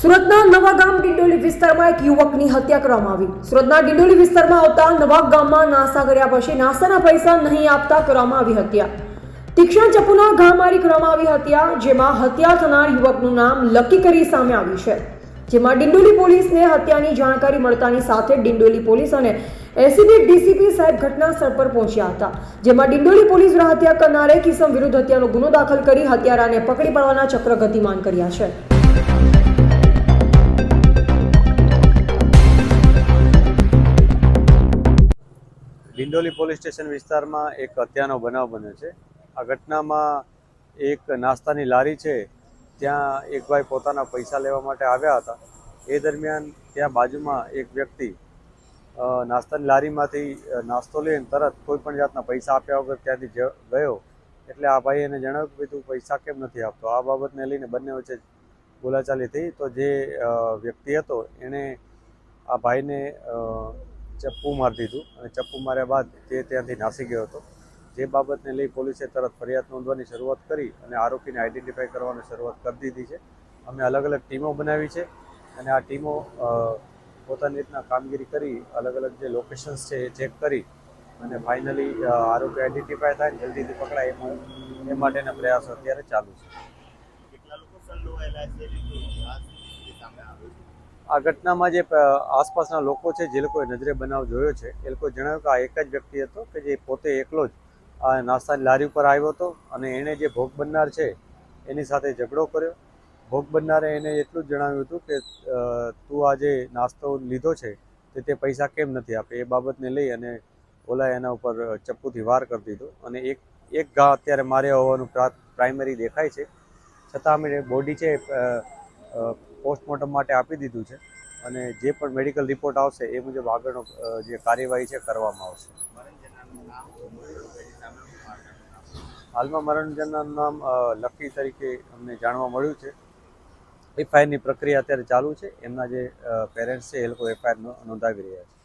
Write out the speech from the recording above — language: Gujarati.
સુરતના નવાગામ ડિંડોલી વિસ્તારમાં એક યુવકની હત્યા કરવામાં આવી. સુરતના ડિંડોલી વિસ્તારમાં આવતા નવા ગામમાં નાસા કર્યા પછી નાસ્તાના પૈસા નહીં આપતા કરવામાં આવી હત્યા. તીક્ષ્ણ ચપુના ઘા મારી કરવામાં આવી હત્યા, જેમાં હત્યા થનાર યુવકનું નામ લકી કરી સામે આવ્યું છે. જેમાં ડિંડોલી પોલીસને હત્યાની જાણકારી મળતાની સાથે ડિંડોલી પોલીસ અને એસીબી, ડીસીપી સાહેબ ઘટના સ્થળ પર પહોંચ્યા હતા. જેમાં ડિંડોલી પોલીસ હત્યા કરનારે કિસમ વિરુદ્ધ હત્યાનો ગુનો દાખલ કરી હત્યારાને પકડી પાડવાના ચક્ર ગતિમાન કર્યા છે. ડિંડોલી પોલીસ સ્ટેશન વિસ્તારમાં એક હત્યાનો બનાવ બન્યો છે. આ ઘટનામાં એક નાસ્તાની લારી છે, ત્યાં એક ભાઈ પોતાના પૈસા લેવા માટે આવ્યા હતા. એ દરમિયાન ત્યાં બાજુમાં એક વ્યક્તિ નાસ્તાની લારીમાંથી નાસ્તો લઈને તરત કોઈ પણ જાતના પૈસા આપ્યા વગર ત્યાંથી ગયો. એટલે આ ભાઈ એને જણાવ્યું કે તું પૈસા કેમ નથી આપતો? આ બાબતને લઈને બંને વચ્ચે બોલાચાલી થઈ તો જે વ્યક્તિ હતો, એણે આ ભાઈને ચપ્પુ મારી દીધું અને ચપ્પુ માર્યા બાદ તે ત્યાંથી નાસી ગયો હતો. જે બાબતને લઈ પોલીસે તરત ફરિયાદ નોંધવાની શરૂઆત કરી અને આરોપીને આઈડેન્ટિફાઈ કરવાની શરૂઆત કરી દીધી છે. અમે અલગ અલગ ટીમો બનાવી છે અને આ ટીમો પોતાની રીતના કામગીરી કરી, અલગ અલગ જે લોકેશન્સ છે એ ચેક કરી અને ફાઇનલી આરોપી આઈડેન્ટિફાય થાય જલ્દીથી પકડાય એ માટેના પ્રયાસો અત્યારે ચાલુ છે. લોકો આ ઘટનામાં જે આસપાસના લોકો છે, જે લોકોએ નજરે બનાવ જોયો છે, એ લોકોએ જણાવ્યું કે આ એક જ વ્યક્તિ હતો કે જે પોતે એકલો જ આ નાસ્તાની લારી ઉપર આવ્યો હતો અને એણે જે ભોગ બનનાર છે, એની સાથે ઝઘડો કર્યો. ભોગ બનનારે એને એટલું જ જણાવ્યું હતું કે તું આ જે નાસ્તો લીધો છે, તે તે પૈસા કેમ નથી આપે? એ બાબતને લઈ અને ઓલાએ એના ઉપર ચપ્પુથી વાર કરી દીધો. અને એક એક ઘા અત્યારે માર્યા હોવાનું પ્રાઇમરી દેખાય છે. છતાં અમે બોડી છે પોસ્ટમોર્ટમ માટે આપી દીધું છે અને જે પણ મેડિકલ રિપોર્ટ આવશે એ મુજબ આગળનો જે કાર્યવાહી છે કરવામાં આવશે. હાલમાં મરણજનના નામ લકી તરીકે અમને જાણવા મળ્યું છે. એફઆઈઆરની પ્રક્રિયા અત્યારે ચાલુ છે. એમના જે પેરેન્ટ્સ છે એ લોકો એફઆઈઆર નોંધાવી રહ્યા છે.